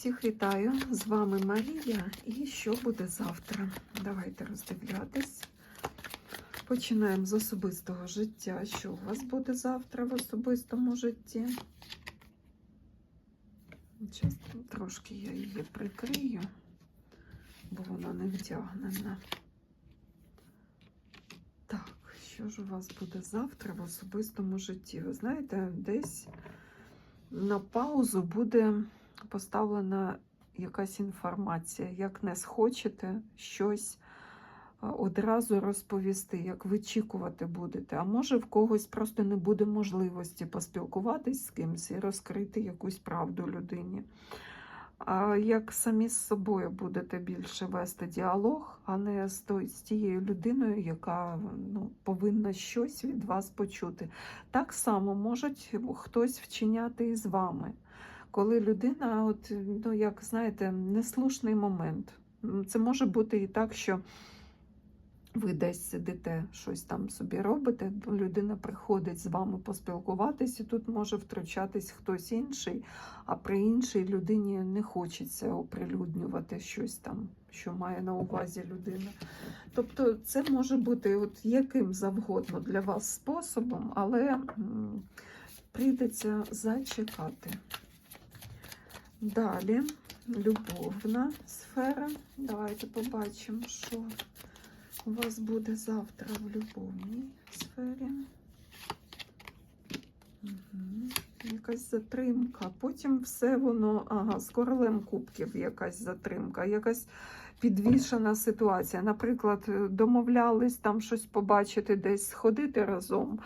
Всіх вітаю! З вами Марія. І що буде завтра? Давайте роздивлятись. Починаємо з особистого життя. Що у вас буде завтра в особистому житті? Зараз трошки я її прикрию, бо вона не вдягнена. Так, що ж у вас буде завтра в особистому житті? Ви знаєте, десь на паузу буде поставлена якась інформація, як не схочете щось одразу розповісти, як вичікувати будете. А може в когось просто не буде можливості поспілкуватись з кимось і розкрити якусь правду людині. А як самі з собою будете більше вести діалог, а не з тією людиною, яка ну, повинна щось від вас почути. Так само можуть хтось вчиняти і з вами коли людина, от, ну, як знаєте, неслушний момент. Це може бути і так, що ви десь сидите, щось там собі робите, людина приходить з вами поспілкуватись, і тут може втручатись хтось інший, а при іншій людині не хочеться оприлюднювати щось там, що має на увазі людина. Тобто це може бути от яким завгодно для вас способом, але прийдеться зачекати. Далі любовна сфера. Давайте побачимо, що у вас буде завтра в любовній сфері. Угу. Якась затримка. Потім все воно, ага, з королем кубків якась затримка, якась підвішена ситуація. Наприклад, домовлялись там щось побачити, десь сходити разом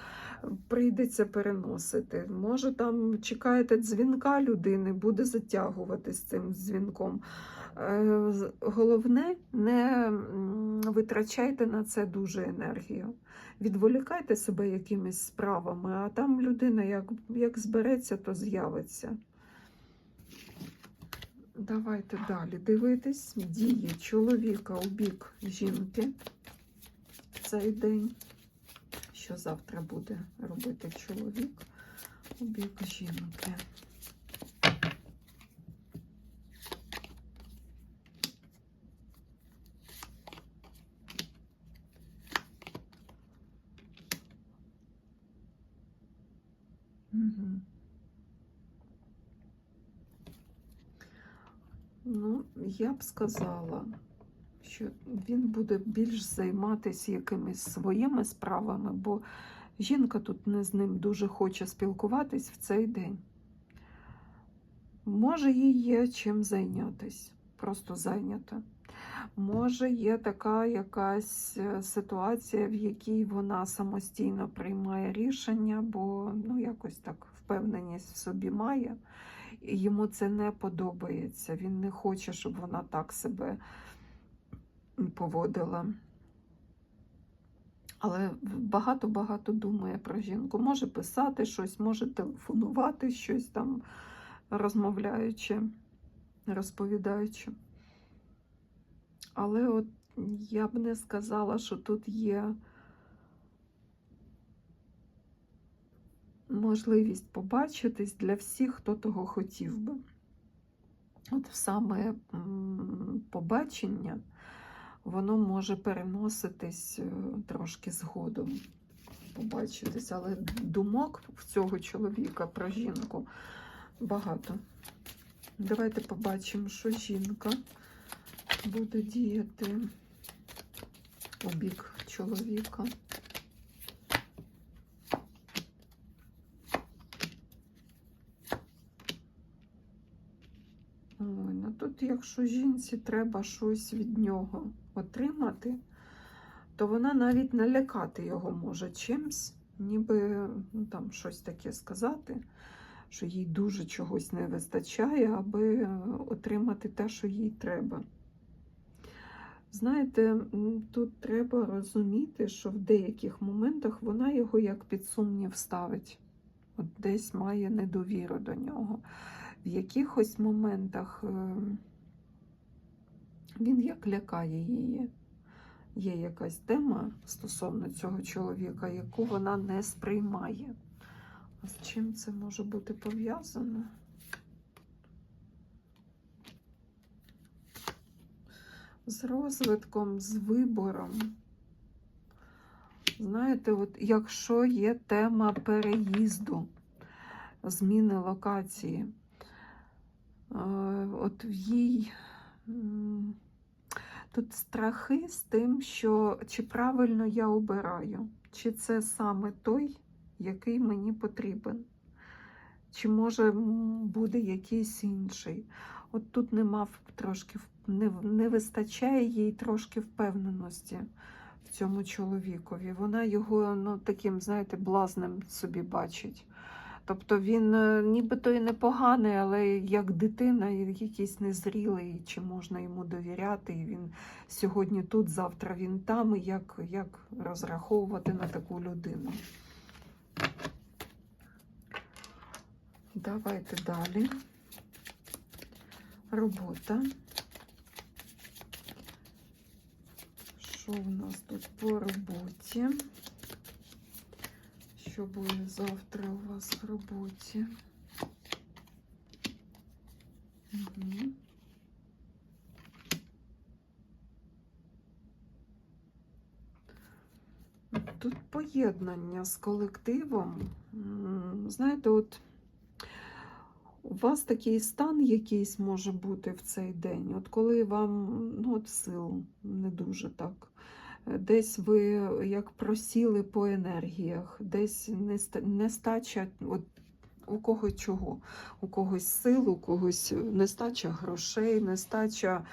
прийдеться переносити. Може, там чекаєте дзвінка людини, буде затягувати з цим дзвінком. Е, Головне, не витрачайте на це дуже енергію. Відволікайте себе якимись справами, а там людина як, як збереться, то з'явиться. Давайте далі дивитись. Дії чоловіка у бік жінки. В цей день. Що завтра буде робити чоловік у бік жінки. Угу. Ну, я б сказала, що він буде більш займатися якимись своїми справами, бо жінка тут не з ним дуже хоче спілкуватись в цей день. Може, їй є чим зайнятися, просто зайнята. Може, є така якась е, ситуація, в якій вона самостійно приймає рішення, бо ну, якось так впевненість в собі має, йому це не подобається. Він не хоче, щоб вона так себе поводила. Але багато-багато думає про жінку. Може писати щось, може телефонувати щось там, розмовляючи, розповідаючи. Але от я б не сказала, що тут є можливість побачитись для всіх, хто того хотів би. От саме побачення воно може переноситись е, трошки згодом, побачитись, але думок в цього чоловіка про жінку багато. Давайте побачимо, що жінка буде діяти у бік чоловіка. Ой, ну тут, якщо жінці треба щось від нього отримати, то вона навіть налякати його може чимсь, ніби ну, там щось таке сказати, що їй дуже чогось не вистачає, аби отримати те, що їй треба. Знаєте, тут треба розуміти, що в деяких моментах вона його як під сумнів ставить. От десь має недовіру до нього. В якихось моментах е, він як лякає її. Є якась тема стосовно цього чоловіка, яку вона не сприймає. А з чим це може бути пов'язано? з розвитком, з вибором. Знаєте, от якщо є тема переїзду, зміни локації, от в їй тут страхи з тим, що чи правильно я обираю, чи це саме той, який мені потрібен, чи може буде якийсь інший. От тут нема трошки не, не вистачає їй трошки впевненості в цьому чоловікові. Вона його ну, таким, знаєте, блазним собі бачить. Тобто він е, нібито і непоганий, але як дитина, якийсь незрілий, чи можна йому довіряти. І він сьогодні тут, завтра він там. І як, як розраховувати на таку людину? Давайте далі. Робота. Що в нас тут по роботі? Що буде завтра у вас в роботі? Угу. Тут поєднання з колективом. Знаєте, от у вас такий стан якийсь може бути в цей день, от коли вам ну, от сил не дуже так. Е, Десь ви як просіли по енергіях, десь нестача от, у когось чого, у когось сил, у когось нестача грошей, нестача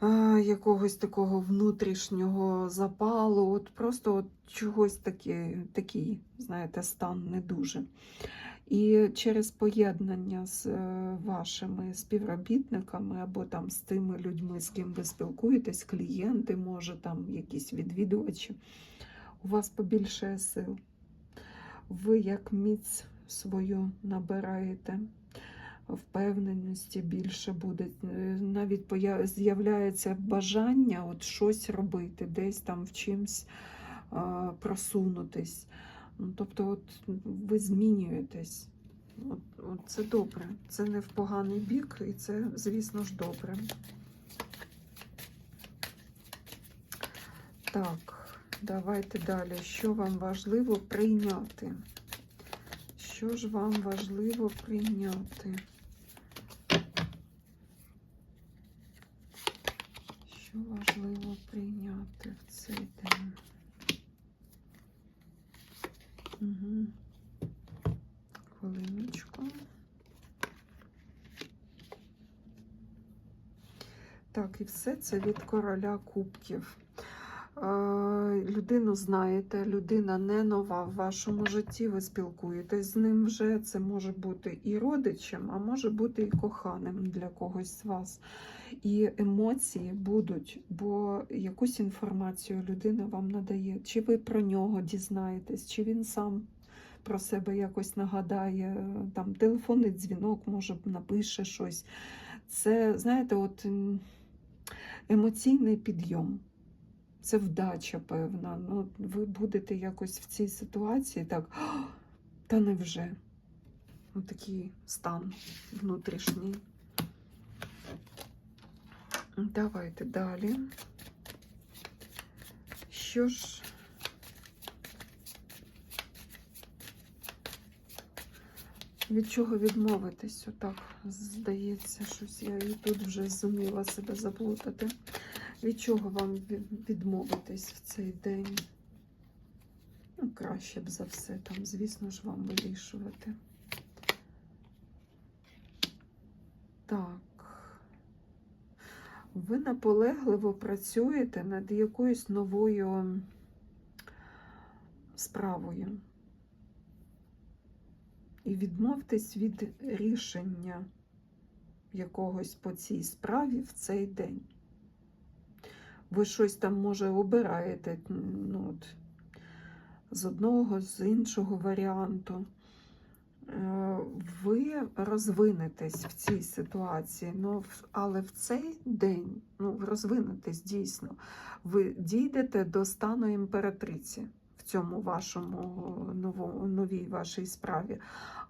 а, якогось такого внутрішнього запалу, от просто от чогось таке, такий, знаєте, стан не дуже. І через поєднання з е, вашими співробітниками або там з тими людьми, з ким ви спілкуєтесь, клієнти, може, там якісь відвідувачі, у вас побільшає сил. Ви як міць свою набираєте, впевненості більше буде. Е, Навіть з'являється бажання от щось робити, десь там в чимсь а, просунутись. Ну, Тобто, от ви змінюєтесь. От, от це добре. Це не в поганий бік, і це, звісно ж, добре. Так, давайте далі. Що вам важливо прийняти? Що ж вам важливо прийняти? Що важливо прийняти в цей день? Хвилиночку. Так, і все це від короля кубків. Людину знаєте, людина не нова в вашому житті, ви спілкуєтесь з ним вже. Це може бути і родичем, а може бути і коханим для когось з вас. І емоції будуть, бо якусь інформацію людина вам надає. Чи ви про нього дізнаєтесь, чи він сам про себе якось нагадає, там телефонний дзвінок, може напише щось. Це, знаєте, от емоційний підйом. Це вдача певна. Ну, ви будете якось в цій ситуації так, та невже? Ось такий стан внутрішній. Давайте далі. Що ж від чого відмовитись? Отак здається, щось я і тут вже зуміла себе заплутати. Від чого вам від- відмовитись в цей день? Ну, краще б за все, там, звісно ж, вам вирішувати. Так. Ви наполегливо працюєте над якоюсь новою справою. І відмовтесь від рішення якогось по цій справі в цей день. Ви щось там, може, обираєте ну, от, з одного, з іншого варіанту. Е, Ви розвинетесь в цій ситуації, ну, але в цей день ну, розвинетесь дійсно. Ви дійдете до стану імператриці в цьому вашому ново- новій вашій справі.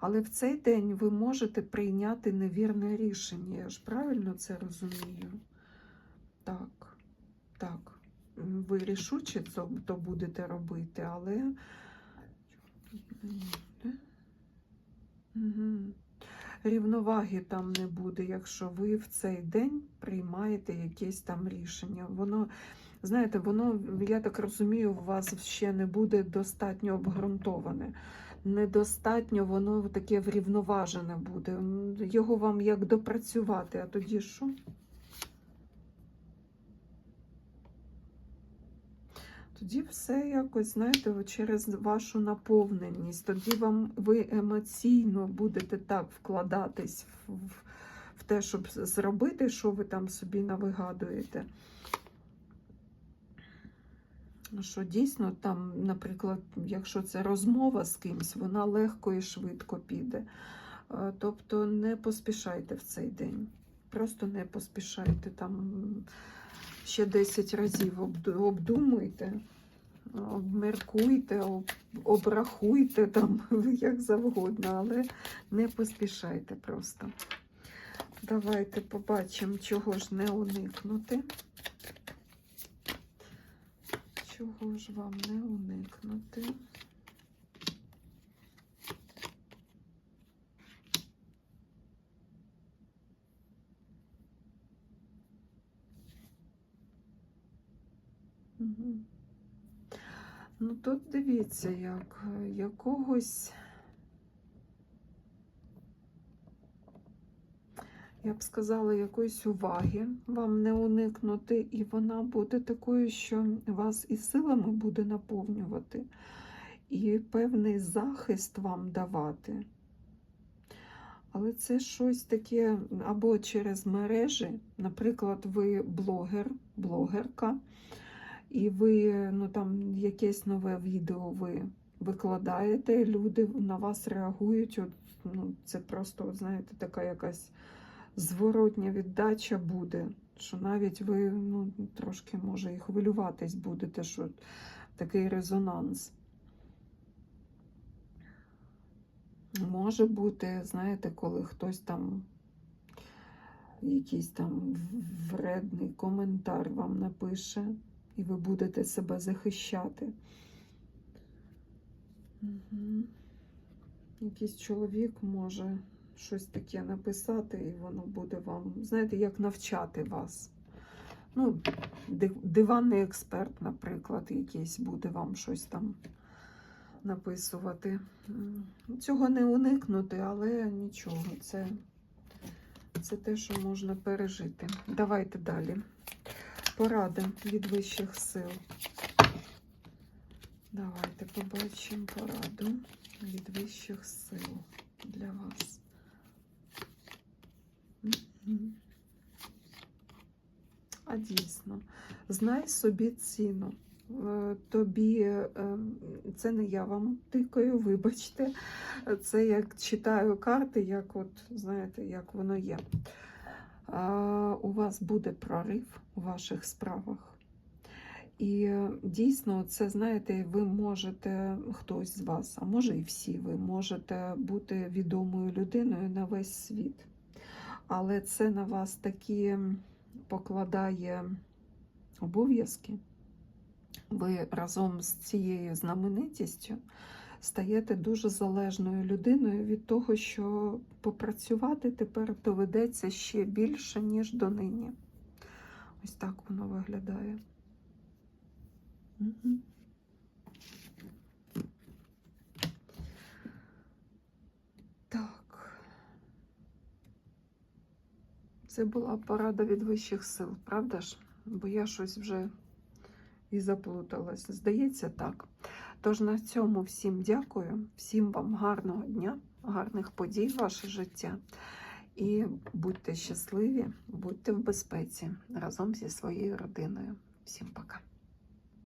Але в цей день ви можете прийняти невірне рішення. Я ж правильно це розумію? Так, так. Ви рішуче то будете робити, але. Рівноваги там не буде, якщо ви в цей день приймаєте якесь там рішення. Воно, знаєте, воно, я так розумію, у вас ще не буде достатньо обґрунтоване. Недостатньо воно таке врівноважене буде. Його вам як допрацювати, а тоді що? Тоді все якось, знаєте, через вашу наповненість. Тоді вам ви емоційно будете так вкладатись в, в, те, щоб зробити, що ви там собі навигадуєте. Що дійсно там, наприклад, якщо це розмова з кимсь, вона легко і швидко піде. Тобто не поспішайте в цей день. Просто не поспішайте там ще 10 разів обдумуйте, обміркуйте, обрахуйте там як завгодно, але не поспішайте просто. Давайте побачимо, чого ж не уникнути. Чого ж вам не уникнути? Угу. Ну тут дивіться, як якогось. Я б сказала, якоїсь уваги вам не уникнути, і вона буде такою, що вас і силами буде наповнювати, і певний захист вам давати. Але це щось таке або через мережі, наприклад, ви блогер, блогерка, і ви ну, там якесь нове відео ви викладаєте, люди на вас реагують. От, ну, це просто, от, знаєте, така якась зворотня віддача буде, що навіть ви ну, трошки, може, і хвилюватись будете, що такий резонанс. Може бути, знаєте, коли хтось там якийсь там вредний коментар вам напише, і ви будете себе захищати. Угу. Якийсь чоловік може щось таке написати, і воно буде вам, знаєте, як навчати вас. Ну, диванний експерт, наприклад, якийсь буде вам щось там написувати. Цього не уникнути, але нічого, це, це те, що можна пережити. Давайте далі. Поради від вищих сил. Давайте побачимо пораду від вищих сил для вас. А дійсно, знай собі ціну. Е, Тобі е, це не я вам тикаю, вибачте. Це як читаю карти, як от знаєте, як воно є. У вас буде прорив у ваших справах. І е, дійсно, це знаєте, ви можете, хтось з вас, а може і всі, ви можете бути відомою людиною на весь світ. Але це на вас такі покладає обов'язки. Ви разом з цією знаменитістю стаєте дуже залежною людиною від того, що попрацювати тепер доведеться ще більше, ніж донині. Ось так воно виглядає. Так. Це була порада від вищих сил, правда ж? Бо я щось вже і заплуталась. Здається, так. Тож на цьому всім дякую, всім вам гарного дня, гарних подій в ваше життя. І будьте щасливі, будьте в безпеці разом зі своєю родиною. Всім пока.